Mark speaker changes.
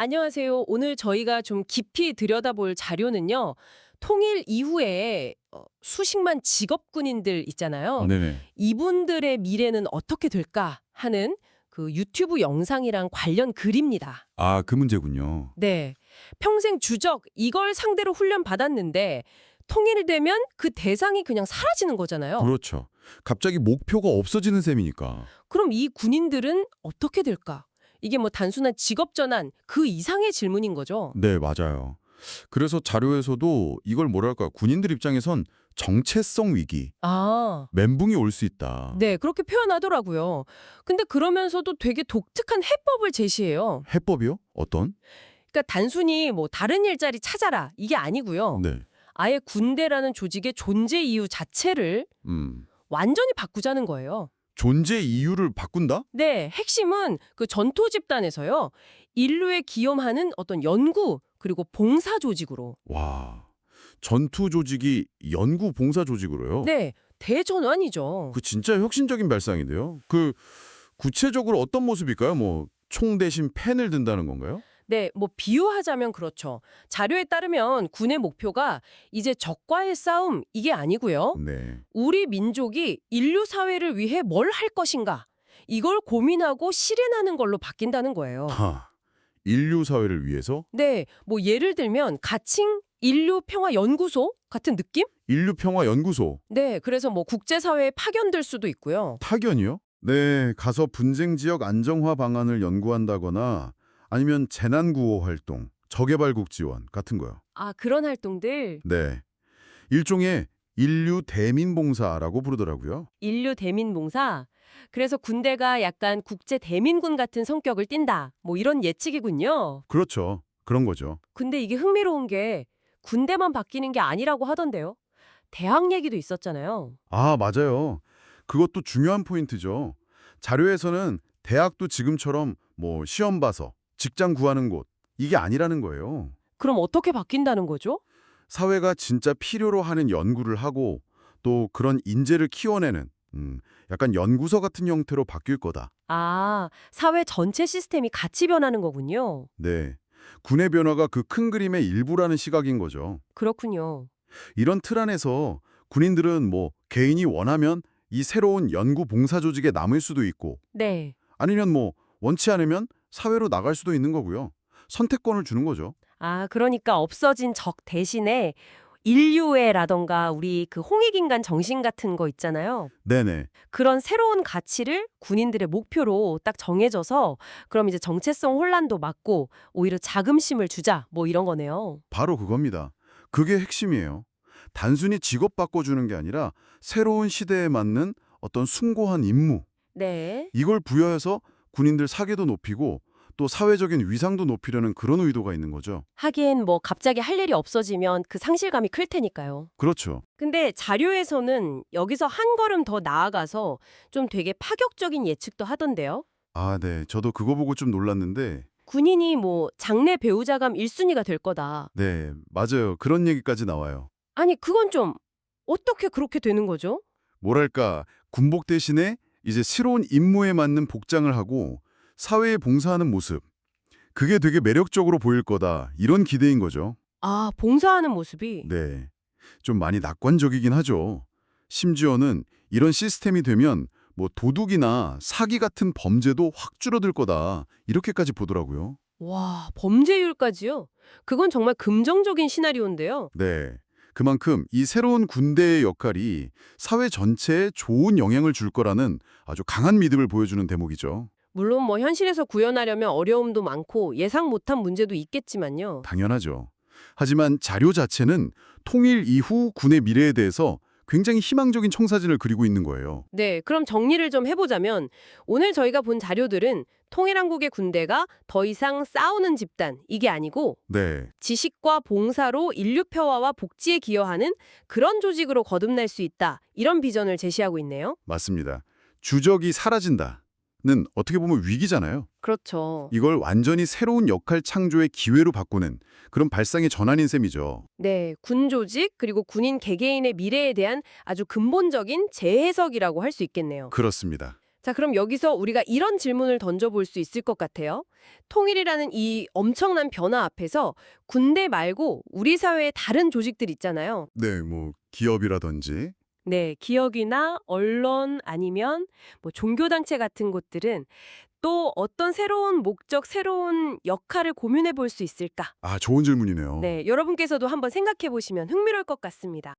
Speaker 1: 안녕하세요. 오늘 저희가 좀 깊이 들여다볼 자료는요. 통일 이후에 어, 수십만 직업 군인들 있잖아요.
Speaker 2: 아, 네네.
Speaker 1: 이분들의 미래는 어떻게 될까 하는 그 유튜브 영상이랑 관련 글입니다.
Speaker 2: 아, 그 문제군요.
Speaker 1: 네. 평생 주적 이걸 상대로 훈련 받았는데 통일되면 그 대상이 그냥 사라지는 거잖아요.
Speaker 2: 그렇죠. 갑자기 목표가 없어지는 셈이니까.
Speaker 1: 그럼 이 군인들은 어떻게 될까? 이게 뭐 단순한 직업 전환 그 이상의 질문인 거죠.
Speaker 2: 네, 맞아요. 그래서 자료에서도 이걸 뭐랄까 군인들 입장에선 정체성 위기,
Speaker 1: 아.
Speaker 2: 멘붕이 올 수 있다.
Speaker 1: 네, 그렇게 표현하더라고요. 근데 그러면서도 되게 독특한 해법을 제시해요.
Speaker 2: 해법이요? 어떤?
Speaker 1: 그러니까 단순히 뭐 다른 일자리 찾아라 이게 아니고요.
Speaker 2: 네.
Speaker 1: 아예 군대라는 조직의 존재 이유 자체를
Speaker 2: 음.
Speaker 1: 완전히 바꾸자는 거예요.
Speaker 2: 존재 이유를 바꾼다?
Speaker 1: 네, 핵심은 그 전투 집단에서요. 인류에 기여하는 어떤 연구 그리고 봉사 조직으로.
Speaker 2: 와. 전투 조직이 연구 봉사 조직으로요?
Speaker 1: 네, 대전환이죠.
Speaker 2: 그 진짜 혁신적인 발상인데요. 그 구체적으로 어떤 모습일까요? 뭐 총 대신 펜을 든다는 건가요?
Speaker 1: 네, 뭐 비유하자면 그렇죠. 자료에 따르면 군의 목표가 이제 적과의 싸움 이게 아니고요.
Speaker 2: 네.
Speaker 1: 우리 민족이 인류 사회를 위해 뭘 할 것인가 이걸 고민하고 실현하는 걸로 바뀐다는 거예요.
Speaker 2: 하. 인류 사회를 위해서
Speaker 1: 네, 뭐 예를 들면 가칭 인류 평화 연구소 같은 느낌?
Speaker 2: 인류 평화 연구소
Speaker 1: 네, 그래서 뭐 국제 사회에 파견될 수도 있고요.
Speaker 2: 타견이요? 네, 가서 분쟁 지역 안정화 방안을 연구한다거나 아니면 재난 구호 활동, 저개발국 지원 같은 거요.
Speaker 1: 아, 그런 활동들
Speaker 2: 네. 일종의 인류 대민 봉사라고 부르더라고요.
Speaker 1: 인류 대민 봉사. 그래서 군대가 약간 국제 대민군 같은 성격을 띈다. 뭐 이런 예측이군요.
Speaker 2: 그렇죠. 그런 거죠.
Speaker 1: 근데 이게 흥미로운 게 군대만 바뀌는 게 아니라고 하던데요. 대학 얘기도 있었잖아요.
Speaker 2: 아, 맞아요. 그것도 중요한 포인트죠. 자료에서는 대학도 지금처럼 뭐 시험 봐서 직장 구하는 곳 이게 아니라는 거예요.
Speaker 1: 그럼 어떻게 바뀐다는 거죠?
Speaker 2: 사회가 진짜 필요로 하는 연구를 하고 또 그런 인재를 키워내는 음, 약간 연구소 같은 형태로 바뀔 거다.
Speaker 1: 아, 사회 전체 시스템이 같이 변하는 거군요.
Speaker 2: 네. 군의 변화가 그 큰 그림의 일부라는 시각인 거죠.
Speaker 1: 그렇군요.
Speaker 2: 이런 틀 안에서 군인들은 뭐 개인이 원하면 이 새로운 연구 봉사 조직에 남을 수도 있고
Speaker 1: 네.
Speaker 2: 아니면 뭐 원치 않으면 사회로 나갈 수도 있는 거고요. 선택권을 주는 거죠.
Speaker 1: 아, 그러니까 없어진 적 대신에 인류애라던가 우리 그 홍익인간 정신 같은 거 있잖아요.
Speaker 2: 네네.
Speaker 1: 그런 새로운 가치를 군인들의 목표로 딱 정해져서 그럼 이제 정체성 혼란도 막고 오히려 자긍심을 주자 뭐 이런 거네요.
Speaker 2: 바로 그겁니다. 그게 핵심이에요. 단순히 직업 바꿔주는 게 아니라 새로운 시대에 맞는 어떤 숭고한 임무
Speaker 1: 네.
Speaker 2: 이걸 부여해서 군인들 사계도 높이고 또 사회적인 위상도 높이려는 그런 의도가 있는 거죠.
Speaker 1: 하긴 뭐 갑자기 할 일이 없어지면 그 상실감이 클 테니까요.
Speaker 2: 그렇죠.
Speaker 1: 근데 자료에서는 여기서 한 걸음 더 나아가서 좀 되게 파격적인 예측도 하던데요.
Speaker 2: 아, 네. 저도 그거 보고 좀 놀랐는데
Speaker 1: 군인이 뭐 장래 배우자감 1순위가 될 거다.
Speaker 2: 네, 맞아요. 그런 얘기까지 나와요.
Speaker 1: 아니 그건 좀 어떻게 그렇게 되는 거죠?
Speaker 2: 뭐랄까, 군복 대신에 이제 새로운 임무에 맞는 복장을 하고 사회에 봉사하는 모습. 그게 되게 매력적으로 보일 거다. 이런 기대인 거죠.
Speaker 1: 아 봉사하는 모습이
Speaker 2: 네. 좀 많이 낙관적이긴 하죠. 심지어는 이런 시스템이 되면 뭐 도둑이나 사기 같은 범죄도 확 줄어들 거다. 이렇게까지 보더라고요.
Speaker 1: 와 범죄율까지요? 그건 정말 긍정적인 시나리오인데요.
Speaker 2: 네. 그만큼 이 새로운 군대의 역할이 사회 전체에 좋은 영향을 줄 거라는 아주 강한 믿음을 보여주는 대목이죠.
Speaker 1: 물론 뭐 현실에서 구현하려면 어려움도 많고 예상 못한 문제도 있겠지만요.
Speaker 2: 당연하죠. 하지만 자료 자체는 통일 이후 군의 미래에 대해서 굉장히 희망적인 청사진을 그리고 있는 거예요.
Speaker 1: 네, 그럼 정리를 좀 해보자면 오늘 저희가 본 자료들은 통일한국의 군대가 더 이상 싸우는 집단 이게 아니고
Speaker 2: 네.
Speaker 1: 지식과 봉사로 인류 평화와 복지에 기여하는 그런 조직으로 거듭날 수 있다. 이런 비전을 제시하고 있네요.
Speaker 2: 맞습니다. 주적이 사라진다 는 어떻게 보면 위기잖아요.
Speaker 1: 그렇죠.
Speaker 2: 이걸 완전히 새로운 역할 창조의 기회로 바꾸는 그런 발상의 전환인 셈이죠.
Speaker 1: 네, 군 조직 그리고 군인 개개인의 미래에 대한 아주 근본적인 재해석이라고 할 수 있겠네요.
Speaker 2: 그렇습니다.
Speaker 1: 자, 그럼 여기서 우리가 이런 질문을 던져볼 수 있을 것 같아요. 통일이라는 이 엄청난 변화 앞에서 군대 말고 우리 사회의 다른 조직들 있잖아요.
Speaker 2: 네, 뭐 기업이라든지
Speaker 1: 네, 기업이나 언론 아니면 뭐 종교단체 같은 곳들은 또 어떤 새로운 목적, 새로운 역할을 고민해 볼 수 있을까?
Speaker 2: 아, 좋은 질문이네요.
Speaker 1: 네, 여러분께서도 한번 생각해 보시면 흥미로울 것 같습니다.